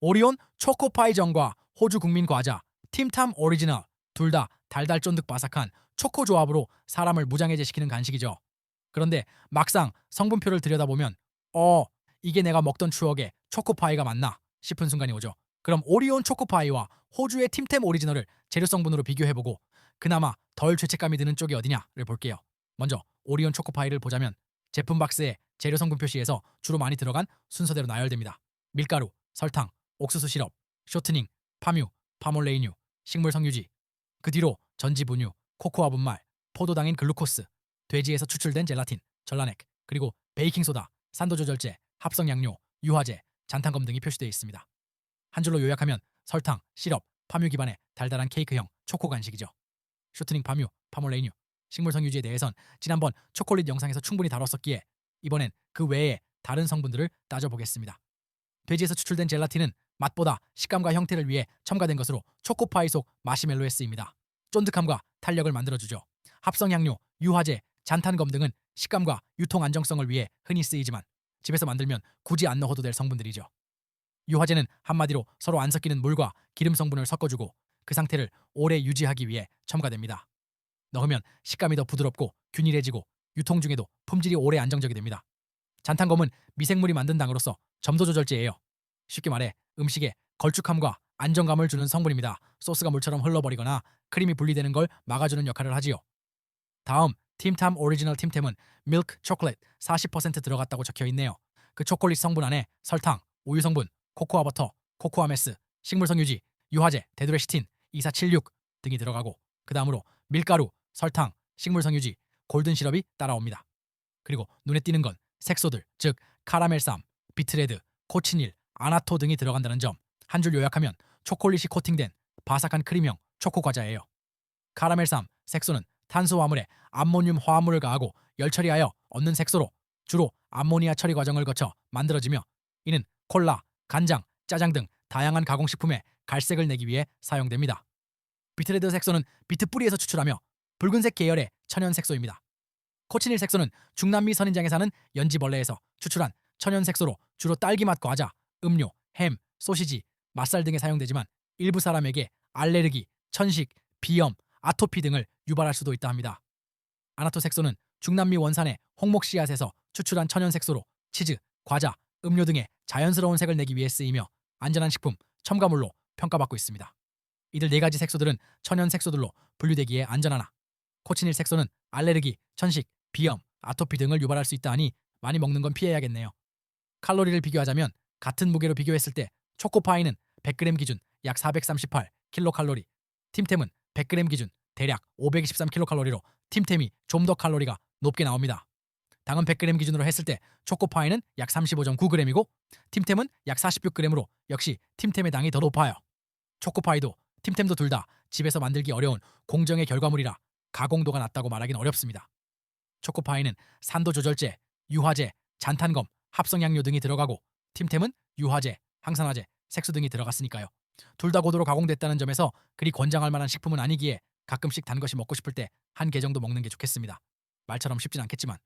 오리온 초코파이 전과 호주 국민 과자 팀탐 오리지널 둘 다 달달 쫀득 바삭한 초코 조합으로 사람을 무장해제시키는 간식이죠. 그런데 막상 성분표를 들여다보면 어 이게 내가 먹던 추억의 초코파이가 맞나 싶은 순간이 오죠. 그럼 오리온 초코파이와 호주의 팀템 오리지널을 재료 성분으로 비교해보고 그나마 덜 죄책감이 드는 쪽이 어디냐를 볼게요. 먼저 오리온 초코파이를 보자면 제품 박스에 재료 성분 표시에서 주로 많이 들어간 순서대로 나열됩니다. 밀가루, 설탕, 옥수수 시럽, 쇼트닝, 파뮤, 파몰레이뉴, 식물 성유지. 그 뒤로 전지 분유, 코코아 분말, 포도당인 글루코스, 돼지에서 추출된 젤라틴, 전라넥, 그리고 베이킹 소다, 산도 조절제, 합성 양료, 유화제, 잔탄검 등이 표시되어 있습니다. 한 줄로 요약하면 설탕, 시럽, 파뮤 기반의 달달한 케이크형 초코 간식이죠. 쇼트닝 파뮤, 파몰레이뉴, 식물 성유지에 대해선 지난번 초콜릿 영상에서 충분히 다뤘었기에 이번엔 그 외에 다른 성분들을 따져보겠습니다. 돼지에서 추출된 젤라틴은 맛보다 식감과 형태를 위해 첨가된 것으로 초코파이 속 마시멜로에 쓰입니다. 쫀득함과 탄력을 만들어주죠. 합성 향료, 유화제, 잔탄검 등은 식감과 유통 안정성을 위해 흔히 쓰이지만 집에서 만들면 굳이 안 넣어도 될 성분들이죠. 유화제는 한마디로 서로 안 섞이는 물과 기름 성분을 섞어주고 그 상태를 오래 유지하기 위해 첨가됩니다. 넣으면 식감이 더 부드럽고 균일해지고 유통 중에도 품질이 오래 안정적이 됩니다. 잔탄검은 미생물이 만든 당으로서 점도 조절제예요. 쉽게 말해 음식에 걸쭉함과 안정감을 주는 성분입니다. 소스가 물처럼 흘러버리거나 크림이 분리되는 걸 막아주는 역할을 하지요. 다음 팀탐 오리지널 팀템은 밀크 초콜릿 40% 들어갔다고 적혀 있네요. 그 초콜릿 성분 안에 설탕, 우유 성분, 코코아 버터, 코코아 메스, 식물 성 유지, 유화제, 데드레시틴, 2476 등이 들어가고 그 다음으로 밀가루, 설탕, 식물 성 유지, 골든 시럽이 따라옵니다. 그리고 눈에 띄는 건 색소들, 즉 카라멜 쌈, 비트레드, 코치닐, 아나토 등이 들어간다는 점. 한 줄 요약하면 초콜릿이 코팅된 바삭한 크림형 초코 과자예요. 카라멜쌈, 색소는 탄수화물에 암모늄 화합물을 가하고 열 처리하여 얻는 색소로 주로 암모니아 처리 과정을 거쳐 만들어지며 이는 콜라, 간장, 짜장 등 다양한 가공식품에 갈색을 내기 위해 사용됩니다. 비트레드 색소는 비트 뿌리에서 추출하며 붉은색 계열의 천연 색소입니다. 코치닐 색소는 중남미 선인장에 사는 연지벌레에서 추출한 천연 색소로 주로 딸기 맛 과자, 음료, 햄, 소시지, 맛살 등에 사용되지만 일부 사람에게 알레르기, 천식, 비염, 아토피 등을 유발할 수도 있다 합니다. 아나토 색소는 중남미 원산의 홍목 씨앗에서 추출한 천연 색소로 치즈, 과자, 음료 등의 자연스러운 색을 내기 위해 쓰이며 안전한 식품, 첨가물로 평가받고 있습니다. 이들 네 가지 색소들은 천연 색소들로 분류되기에 안전하나 코치닐 색소는 알레르기, 천식, 비염, 아토피 등을 유발할 수 있다 하니 많이 먹는 건 피해야겠네요. 칼로리를 비교하자면 같은 무게로 비교했을 때 초코파이는 100g 기준 약 438 킬로칼로리, 팀템은 100g 기준 대략 523 킬로칼로리로 팀템이 좀 더 칼로리가 높게 나옵니다. 당은 100g 기준으로 했을 때 초코파이는 약 35.9g이고 팀템은 약 46g으로 역시 팀템의 당이 더 높아요. 초코파이도 팀템도 둘 다 집에서 만들기 어려운 공정의 결과물이라 가공도가 낮다고 말하긴 어렵습니다. 초코파이는 산도 조절제, 유화제, 잔탄검, 합성양료 등이 들어가고 팀템은 유화제, 항산화제, 색소 등이 들어갔으니까요. 둘 다 고도로 가공됐다는 점에서 그리 권장할 만한 식품은 아니기에 가끔씩 단 것이 먹고 싶을 때 한 개 정도 먹는 게 좋겠습니다. 말처럼 쉽진 않겠지만